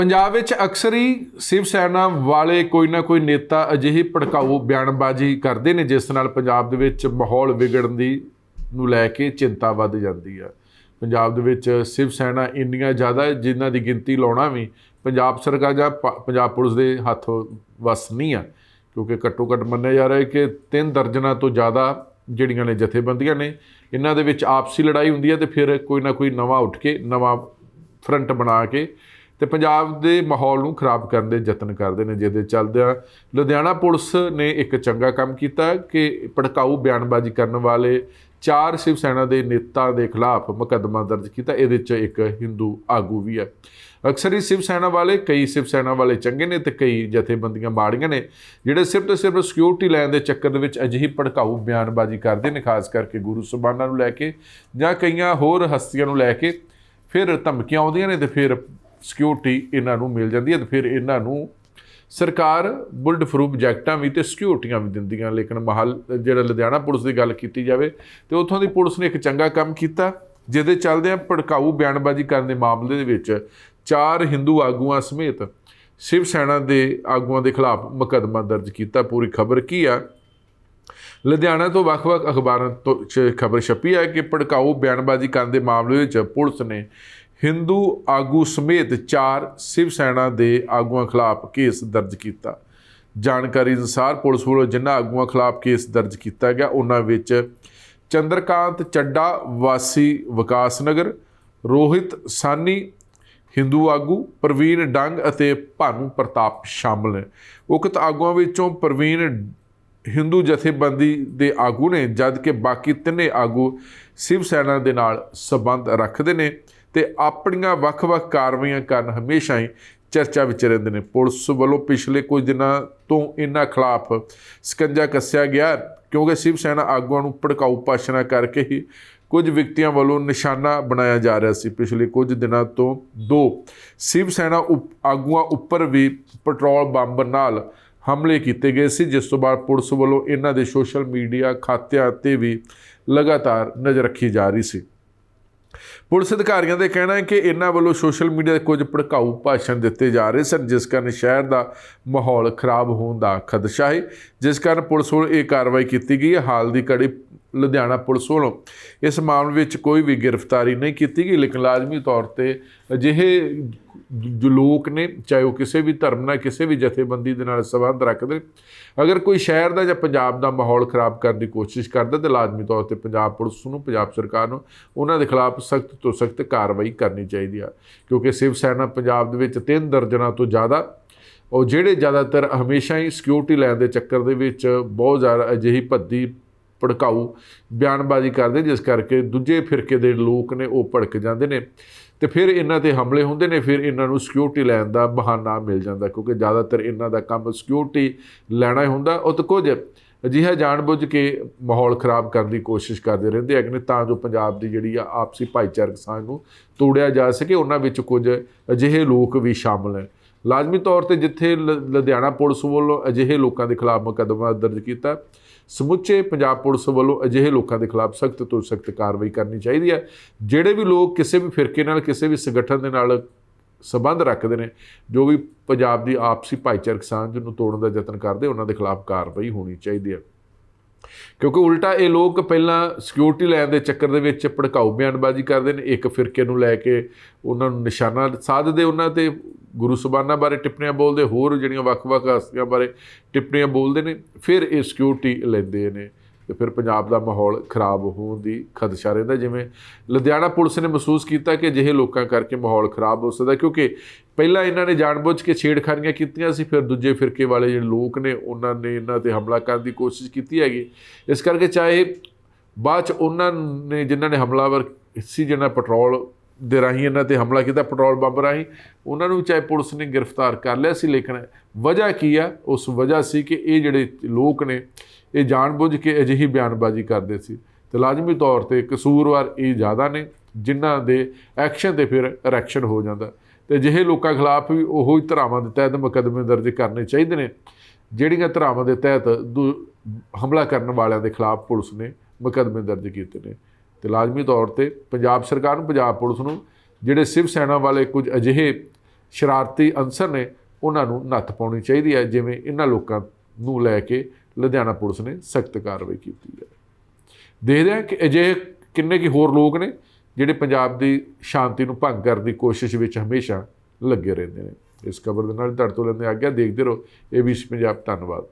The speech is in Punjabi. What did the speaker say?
ਪੰਜਾਬ ਵਿੱਚ ਅਕਸਰ ਹੀ ਸ਼ਿਵ ਸੈਨਾ ਵਾਲੇ ਕੋਈ ਨਾ ਕੋਈ ਨੇਤਾ ਅਜਿਹੀ ਭੜਕਾਊ ਬਿਆਨਬਾਜ਼ੀ ਕਰਦੇ ਨੇ, ਜਿਸ ਨਾਲ ਪੰਜਾਬ ਦੇ ਵਿੱਚ ਮਾਹੌਲ ਵਿਗੜਨ ਦੀ ਨੂੰ ਲੈ ਕੇ ਚਿੰਤਾ ਵੱਧ ਜਾਂਦੀ ਆ। ਪੰਜਾਬ ਦੇ ਵਿੱਚ ਸ਼ਿਵ ਸੈਨਾ ਇੰਨੀਆਂ ਜ਼ਿਆਦਾ ਜਿਨ੍ਹਾਂ ਦੀ ਗਿਣਤੀ ਲਾਉਣਾ ਵੀ ਪੰਜਾਬ ਸਰਕਾਰ ਜਾਂ ਪ- ਪੰਜਾਬ ਪੁਲਿਸ ਦੇ ਹੱਥ ਵਸ ਨਹੀਂ ਆ, ਕਿਉਂਕਿ ਘੱਟੋ ਘੱਟ ਮੰਨਿਆ ਜਾ ਰਿਹਾ ਹੈ ਕਿ ਤਿੰਨ ਦਰਜਨਾਂ ਤੋਂ ਜ਼ਿਆਦਾ ਜਿਹੜੀਆਂ ਨੇ ਜਥੇਬੰਦੀਆਂ ਨੇ, ਇਹਨਾਂ ਦੇ ਵਿੱਚ ਆਪਸੀ ਲੜਾਈ ਹੁੰਦੀ ਹੈ ਤੇ ਫਿਰ ਕੋਈ ਨਾ ਕੋਈ ਨਵਾਂ ਉੱਠ ਕੇ, ਨਵਾਂ ਫਰੰਟ ਬਣਾ ਕੇ ਤੇ ਪੰਜਾਬ ਦੇ ਮਾਹੌਲ ਨੂੰ ਖਰਾਬ ਕਰਨ ਦੇ ਯਤਨ ਕਰਦੇ ਨੇ ਜਿਹਦੇ ਚੱਲਦਿਆਂ ਲੁਧਿਆਣਾ ਪੁਲਿਸ ਨੇ ਇੱਕ ਚੰਗਾ ਕੰਮ ਕੀਤਾ ਕਿ ਭੜਕਾਊ ਬਿਆਨਬਾਜ਼ੀ ਕਰਨ ਵਾਲੇ ਚਾਰ ਸ਼ਿਵ ਸੈਨਾ ਦੇ ਨੇਤਾ ਦੇ ਖਿਲਾਫ ਮੁਕੱਦਮਾ ਦਰਜ ਕੀਤਾ। ਇਹਦੇ 'ਚ ਇੱਕ ਹਿੰਦੂ ਆਗੂ ਵੀ ਹੈ। ਅਕਸਰ ਹੀ ਸ਼ਿਵ ਸੈਨਾ ਵਾਲੇ, ਕਈ ਸ਼ਿਵ ਸੈਨਾ ਵਾਲੇ ਚੰਗੇ ਨੇ ਤੇ ਕਈ ਜਥੇਬੰਦੀਆਂ ਮਾੜੀਆਂ ਨੇ, ਜਿਹੜੇ ਸਿਰਫ ਤੇ ਸਿਰਫ ਸਿਕਿਉਰਿਟੀ ਲੈਣ ਦੇ ਚੱਕਰ ਦੇ ਵਿੱਚ ਅਜਿਹੀ ਭੜਕਾਊ ਬਿਆਨਬਾਜ਼ੀ ਕਰਦੇ ਨੇ, ਖਾਸ ਕਰਕੇ ਗੁਰੂ ਸੁਬਾਨਾਂ ਨੂੰ ਲੈ ਕੇ ਜਾਂ ਕਈਆਂ ਹੋਰ ਹਸਤੀਆਂ ਨੂੰ ਲੈ ਕੇ। ਫਿਰ ਧਮਕੀਆਂ ਆਉਂਦੀਆਂ ਨੇ ਤੇ ਫਿਰ ਸਿਕਿਉਰਿਟੀ ਇਹਨਾਂ ਨੂੰ ਮਿਲ ਜਾਂਦੀ ਹੈ ਤੇ ਫਿਰ ਇਹਨਾਂ ਨੂੰ ਸਰਕਾਰ ਬੁਲਡ ਫਰੂ ਪ੍ਰੋਜੈਕਟਾਂ ਵੀ ਤੇ ਸਿਕਿਉਰਟੀਆਂ ਵੀ ਦਿੰਦੀਆਂ। ਲੇਕਿਨ ਮਹਲ, ਜਿਹੜਾ ਲੁਧਿਆਣਾ ਪੁਲਿਸ ਦੀ ਗੱਲ ਕੀਤੀ ਜਾਵੇ, ਤੇ ਉੱਥੋਂ ਦੀ ਪੁਲਿਸ ਨੇ ਇੱਕ ਚੰਗਾ ਕੰਮ ਕੀਤਾ, ਜਿਹਦੇ ਚੱਲਦਿਆਂ ਭੜਕਾਊ ਬਿਆਨਬਾਜ਼ੀ ਕਰਨ ਦੇ ਮਾਮਲੇ ਦੇ ਵਿੱਚ ਚਾਰ ਹਿੰਦੂ ਆਗੂਆਂ ਸਮੇਤ ਸ਼ਿਵ ਸੈਨਾ ਦੇ ਆਗੂਆਂ ਦੇ ਖਿਲਾਫ ਮੁਕੱਦਮਾ ਦਰਜ ਕੀਤਾ। ਪੂਰੀ ਖਬਰ ਕੀ ਆ? ਲੁਧਿਆਣਾ ਤੋਂ ਵੱਖ-ਵੱਖ ਅਖਬਾਰਾਂ ਤੋਂ ਖਬਰ ਛਪੀ ਹੈ ਕਿ ਭੜਕਾਊ ਬਿਆਨਬਾਜ਼ੀ ਕਰਨ ਦੇ ਮਾਮਲੇ ਵਿੱਚ ਪੁਲਿਸ ਨੇ ਹਿੰਦੂ ਆਗੂ ਸਮੇਤ ਚਾਰ ਸ਼ਿਵ ਸੈਨਾ ਦੇ ਆਗੂਆਂ ਖਿਲਾਫ ਕੇਸ ਦਰਜ ਕੀਤਾ। ਜਾਣਕਾਰੀ ਅਨੁਸਾਰ ਪੁਲਿਸ ਵੱਲੋਂ ਜਿਨ੍ਹਾਂ ਆਗੂਆਂ ਖਿਲਾਫ ਕੇਸ ਦਰਜ ਕੀਤਾ ਗਿਆ, ਉਹਨਾਂ ਵਿੱਚ ਚੰਦਰਕਾਂਤ ਚੱਡਾ, ਵਾਸੀ ਵਿਕਾਸ ਨਗਰ, ਰੋਹਿਤ ਸਾਨੀ, ਹਿੰਦੂ ਆਗੂ ਪ੍ਰਵੀਨ ਡੰਗ ਅਤੇ ਭਾਨੂ ਪ੍ਰਤਾਪ ਸ਼ਾਮਲ ਨੇ। ਉਕਤ ਆਗੂਆਂ ਵਿੱਚੋਂ ਪ੍ਰਵੀਨ ਹਿੰਦੂ ਜਥੇਬੰਦੀ ਦੇ ਆਗੂ ਨੇ ਜਦ ਕਿ ਬਾਕੀ ਤਿੰਨੇ ਆਗੂ ਸ਼ਿਵ ਸੈਨਾ ਦੇ ਨਾਲ ਸੰਬੰਧ ਰੱਖਦੇ ਨੇ। ਤੇ ਆਪਣੀਆਂ ਵੱਖ-ਵੱਖ ਕਾਰਵਾਈਆਂ ਕਾਰਨ ਹਮੇਸ਼ਾ ਹੀ ਚਰਚਾ ਵਿੱਚ ਰਹਿੰਦੇ ਨੇ। ਪੁਲਿਸ ਵੱਲੋਂ ਪਿਛਲੇ ਕੁਝ ਦਿਨਾਂ ਤੋਂ ਇਹਨਾਂ ਖਿਲਾਫ ਸਕੰਜਾ ਕੱਸਿਆ ਗਿਆ ਕਿਉਂਕਿ ਸ਼ਿਵ ਸੈਨਾ ਆਗੂਆਂ ਨੂੰ ਭੜਕਾਊ ਭਾਸ਼ਣਾਂ ਕਰਕੇ ਹੀ ਕੁਝ ਵਿਅਕਤੀਆਂ ਵੱਲੋਂ ਨਿਸ਼ਾਨਾ ਬਣਾਇਆ ਜਾ ਰਿਹਾ ਸੀ। ਪਿਛਲੇ ਕੁਝ ਦਿਨਾਂ ਤੋਂ ਦੋ ਸ਼ਿਵ ਸੈਨਾ ਉਪ- ਆਗੂਆਂ ਉੱਪਰ ਵੀ ਪੈਟਰੋਲ ਬੰਬ ਨਾਲ ਹਮਲੇ ਕੀਤੇ ਗਏ ਸੀ, ਜਿਸ ਤੋਂ ਬਾਅਦ ਪੁਲਿਸ ਵੱਲੋਂ ਇਹਨਾਂ ਦੇ ਸੋਸ਼ਲ ਮੀਡੀਆ ਖਾਤਿਆਂ ਤੇ ਵੀ ਲਗਾਤਾਰ ਨਜ਼ਰ ਰੱਖੀ ਜਾ ਰਹੀ ਸੀ। ਪੁਲਿਸ ਅਧਿਕਾਰੀਆਂ ਦਾ ਕਹਿਣਾ ਹੈ ਕਿ ਇਹਨਾਂ ਵੱਲੋਂ ਸੋਸ਼ਲ ਮੀਡੀਆ ਤੇ ਕੁਝ ਭੜਕਾਊ ਭਾਸ਼ਣ ਦਿੱਤੇ ਜਾ ਰਹੇ ਸਨ, ਜਿਸ ਕਾਰਨ ਸ਼ਹਿਰ ਦਾ ਮਾਹੌਲ ਖਰਾਬ ਹੋਣ ਦਾ ਖਦਸ਼ਾ ਹੈ। ਜਿਸ ਕਾਰਨ ਪੁਲਿਸ ਵੱਲੋਂ ਇਹ ਕਾਰਵਾਈ ਕੀਤੀ ਗਈ ਹੈ। ਹਾਲ ਦੀ ਘੜੀ ਲੁਧਿਆਣਾ ਪੁਲਿਸ ਵੱਲੋਂ ਇਸ ਮਾਮਲੇ ਵਿੱਚ ਕੋਈ ਵੀ ਗ੍ਰਿਫਤਾਰੀ ਨਹੀਂ ਕੀਤੀ ਗਈ, ਲੇਕਿਨ ਲਾਜ਼ਮੀ ਤੌਰ ਤੇ ਅਜਿਹੇ ਜੋ ਲੋਕ ਨੇ ਚਾਹੇ ਉਹ ਕਿਸੇ ਵੀ ਧਰਮ ਨਾਲ ਕਿਸੇ ਵੀ ਜਥੇਬੰਦੀ ਦੇ ਨਾਲ ਸੰਬੰਧ ਰੱਖਦੇ ਨੇ, ਅਗਰ ਕੋਈ ਸ਼ਹਿਰ ਦਾ ਜਾਂ ਪੰਜਾਬ ਦਾ ਮਾਹੌਲ ਖਰਾਬ ਕਰਨ ਦੀ ਕੋਸ਼ਿਸ਼ ਕਰਦਾ ਤੇ ਲਾਜ਼ਮੀ ਤੌਰ ਤੇ ਪੰਜਾਬ ਪੁਲਿਸ ਨੂੰ ਪੰਜਾਬ ਸਰਕਾਰ ਨੂੰ ਉਹਨਾਂ ਦੇ ਖਿਲਾਫ ਸਖਤ ਤੋਂ ਸਖਤ ਕਾਰਵਾਈ ਕਰਨੀ ਚਾਹੀਦੀ ਆ। ਕਿਉਂਕਿ ਸ਼ਿਵ ਸੈਨਾ ਪੰਜਾਬ ਦੇ ਵਿੱਚ ਤਿੰਨ ਦਰਜਨਾਂ ਤੋਂ ਜ਼ਿਆਦਾ ਉਹ ਜਿਹੜੇ ਜ਼ਿਆਦਾਤਰ ਹਮੇਸ਼ਾ ਹੀ ਸਿਕਿਉਰਿਟੀ ਲੈਣ ਦੇ ਚੱਕਰ ਦੇ ਵਿੱਚ ਬਹੁਤ ਜ਼ਿਆਦਾ ਅਜਿਹੀ ਭੱਦੀ ਭੜਕਾਊ ਬਿਆਨਬਾਜ਼ੀ ਕਰਦੇ ਜਿਸ ਕਰਕੇ ਦੂਜੇ ਫਿਰਕੇ ਦੇ ਲੋਕ ਨੇ ਉਹ ਭੜਕ ਜਾਂਦੇ ਨੇ। ਤੇ ਫਿਰ ਇਹਨਾਂ ਤੇ ਹਮਲੇ ਹੁੰਦੇ ਨੇ, ਫਿਰ ਇਹਨਾਂ ਨੂੰ ਸਿਕਿਉਰਿਟੀ ਲੈਣ ਦਾ ਬਹਾਨਾ ਮਿਲ ਜਾਂਦਾ, ਕਿਉਂਕਿ ਜ਼ਿਆਦਾਤਰ ਇਹਨਾਂ ਦਾ ਕੰਮ ਸਿਕਿਉਰਿਟੀ ਲੈਣਾ ਹੀ ਹੁੰਦਾ। ਉਹ ਤਾਂ ਕੁਝ ਅਜਿਹਾ ਜਾਣਬੁੱਝ ਕੇ ਮਾਹੌਲ ਖਰਾਬ ਕਰਨ ਦੀ ਕੋਸ਼ਿਸ਼ ਕਰਦੇ ਰਹਿੰਦੇ ਹੈਗੇ ਨੇ, ਤਾਂ ਜੋ ਪੰਜਾਬ ਦੀ ਜਿਹੜੀ ਆ ਆਪਸੀ ਭਾਈਚਾਰਕ ਸਾਂਝ ਨੂੰ ਤੋੜਿਆ ਜਾ ਸਕੇ। ਉਹਨਾਂ ਵਿੱਚ ਕੁਝ ਅਜਿਹੇ ਲੋਕ ਵੀ ਸ਼ਾਮਲ ਹੈ ਲਾਜ਼ਮੀ ਤੌਰ ਤੇ ਜਿੱਥੇ ਲ- ਲੁਧਿਆਣਾ ਪੁਲਿਸ ਵੱਲੋਂ ਅਜਿਹੇ ਲੋਕਾਂ ਦੇ ਖਿਲਾਫ ਮੁਕੱਦਮਾ ਦਰਜ ਕੀਤਾ, ਸਮੁੱਚੇ ਪੰਜਾਬ ਪੁਲਿਸ ਵੱਲੋਂ ਅਜਿਹੇ ਲੋਕਾਂ ਦੇ ਖਿਲਾਫ ਸਖਤ ਤੋਂ ਸਖਤ ਕਾਰਵਾਈ ਕਰਨੀ ਚਾਹੀਦੀ ਹੈ। ਜਿਹੜੇ ਵੀ ਲੋਕ ਕਿਸੇ ਵੀ ਫਿਰਕੇ ਨਾਲ, ਕਿਸੇ ਵੀ ਸੰਗਠਨ ਦੇ ਨਾਲ ਸੰਬੰਧ ਰੱਖਦੇ ਨੇ, ਜੋ ਵੀ ਪੰਜਾਬ ਦੀ ਆਪਸੀ ਭਾਈਚਾਰਕ ਸਾਂਝ ਨੂੰ ਤੋੜਨ ਦਾ ਯਤਨ ਕਰਦੇ, ਉਹਨਾਂ ਦੇ ਖਿਲਾਫ ਕਾਰਵਾਈ ਹੋਣੀ ਚਾਹੀਦੀ ਹੈ। ਕਿਉਂਕਿ ਉਲਟਾ ਇਹ ਲੋਕ ਪਹਿਲਾਂ ਸਿਕਿਉਰਿਟੀ ਲੈਣ ਦੇ ਚੱਕਰ ਦੇ ਵਿੱਚ ਭੜਕਾਊ ਬਿਆਨਬਾਜ਼ੀ ਕਰਦੇ ਨੇ, ਇੱਕ ਫਿਰਕੇ ਨੂੰ ਲੈ ਕੇ ਉਹਨਾਂ ਨੂੰ ਨਿਸ਼ਾਨਾ ਸਾਧਦੇ, ਉਹਨਾਂ ਤੇ ਗੁਰੂ ਸੁਬਾਨਾਂ ਬਾਰੇ ਟਿੱਪਣੀਆਂ ਬੋਲਦੇ, ਹੋਰ ਜਿਹੜੀਆਂ ਵੱਖ-ਵੱਖ ਹਸਤੀਆਂ ਬਾਰੇ ਟਿੱਪਣੀਆਂ ਬੋਲਦੇ ਨੇ, ਫਿਰ ਇਹ ਸਿਕਿਉਰਿਟੀ ਲੈਂਦੇ ਨੇ। ਤੇ ਫਿਰ ਪੰਜਾਬ ਦਾ ਮਾਹੌਲ ਖਰਾਬ ਹੋਣ ਦੀ ਖਦਸ਼ਾ ਰਹਿੰਦਾ ਜਿਵੇਂ ਲੁਧਿਆਣਾ ਪੁਲਿਸ ਨੇ ਮਹਿਸੂਸ ਕੀਤਾ ਕਿ ਅਜਿਹੇ ਲੋਕਾਂ ਕਰਕੇ ਮਾਹੌਲ ਖਰਾਬ ਹੋ ਸਕਦਾ ਕਿਉਂਕਿ ਪਹਿਲਾਂ ਇਹਨਾਂ ਨੇ ਜਾਣਬੁੱਝ ਕੇ ਛੇੜਖਾਨੀਆਂ ਕੀਤੀਆਂ ਸੀ, ਫਿਰ ਦੂਜੇ ਫਿਰਕੇ ਵਾਲੇ ਜਿਹੜੇ ਲੋਕ ਨੇ, ਉਹਨਾਂ ਨੇ ਇਹਨਾਂ ਤੇ ਹਮਲਾ ਕਰਨ ਦੀ ਕੋਸ਼ਿਸ਼ ਕੀਤੀ ਹੈਗੀ। ਇਸ ਕਰਕੇ ਚਾਹੇ ਬਾਅਦ ਚ ਉਹਨਾਂ ਨੇ ਜਿਨ੍ਹਾਂ ਨੇ ਹਮਲਾਵਰ ਸੀ, ਜਿਹਨਾਂ ਪੈਟਰੋਲ ਦੇ ਰਾਹੀਂ ਇਹਨਾਂ ਤੇ ਹਮਲਾ ਕੀਤਾ, ਪੈਟਰੋਲ ਬੰਬ ਰਾਹੀਂ, ਉਹਨਾਂ ਨੂੰ ਚਾਹੇ ਪੁਲਿਸ ਨੇ ਗ੍ਰਿਫਤਾਰ ਕਰ ਲਿਆ ਸੀ, ਲੇਕਿਨ ਵਜ੍ਹਾ ਕੀ ਆ? ਉਸ ਵਜ੍ਹਾ ਸੀ ਕਿ ਇਹ ਜਿਹੜੇ ਲੋਕ ਨੇ ਇਹ ਜਾਣਬੁੱਝ ਕੇ ਅਜਿਹੀ ਬਿਆਨਬਾਜ਼ੀ ਕਰਦੇ ਸੀ। ਤੇ ਲਾਜ਼ਮੀ ਤੌਰ ਤੇ ਕਸੂਰਵਾਰ ਇਹ ਜ਼ਿਆਦਾ ਨੇ, ਜਿਨ੍ਹਾਂ ਦੇ ਐਕਸ਼ਨ ਤੇ ਫਿਰ ਰਿਐਕਸ਼ਨ ਹੋ ਜਾਂਦਾ। ਤੇ ਅਜਿਹੇ ਲੋਕਾਂ ਖਿਲਾਫ ਵੀ ਉਹੋ ਹੀ ਧਾਰਾਵਾਂ ਦੇ ਤਹਿਤ ਮੁਕੱਦਮੇ ਦਰਜ ਕਰਨੇ ਚਾਹੀਦੇ ਨੇ, ਜਿਹੜੀਆਂ ਧਾਰਾਵਾਂ ਦੇ ਤਹਿਤ ਦੂ- ਹਮਲਾ ਕਰਨ ਵਾਲਿਆਂ ਦੇ ਖਿਲਾਫ ਪੁਲਿਸ ਨੇ ਮੁਕੱਦਮੇ ਦਰਜ ਕੀਤੇ ਨੇ। ਤੇ ਲਾਜ਼ਮੀ ਤੌਰ ਤੇ ਪੰਜਾਬ ਸਰਕਾਰ ਨੂੰ, ਪੰਜਾਬ ਪੁਲਿਸ ਨੂੰ, ਜਿਹੜੇ ਸ਼ਿਵ ਸੈਨਾ ਵਾਲੇ ਕੁਝ ਅਜਿਹੇ ਸ਼ਰਾਰਤੀ ਅਨਸਰ ਨੇ, ਉਹਨਾਂ ਨੂੰ ਨੱਥ ਪਾਉਣੀ ਚਾਹੀਦੀ ਹੈ, ਜਿਵੇਂ ਇਹਨਾਂ ਲੋਕਾਂ ਨੂੰ ਲੈ ਕੇ ਲੁਧਿਆਣਾ ਪੁਲਿਸ ਨੇ ਸਖਤ ਕਾਰਵਾਈ ਕੀਤੀ ਹੈ। ਦੇਖਦੇ ਹਾਂ ਕਿ ਅਜਿਹੇ ਕਿੰਨੇ ਕੀ ਹੋਰ ਲੋਕ ਨੇ ਜਿਹੜੇ ਪੰਜਾਬ ਦੀ ਸ਼ਾਂਤੀ ਨੂੰ ਭੰਗ ਕਰਨ ਦੀ ਕੋਸ਼ਿਸ਼ ਵਿੱਚ ਹਮੇਸ਼ਾ ਲੱਗੇ ਰਹਿੰਦੇ ਨੇ। ਇਸ ਖਬਰ ਦੇ ਨਾਲ ਤੁਹਾਡੇ ਤੋਂ ਲੈਂਦੇ ਆਗਿਆ। ਦੇਖਦੇ ਰਹੋ। ਏਬੀਸੀ ਪੰਜਾਬ, ਧੰਨਵਾਦ।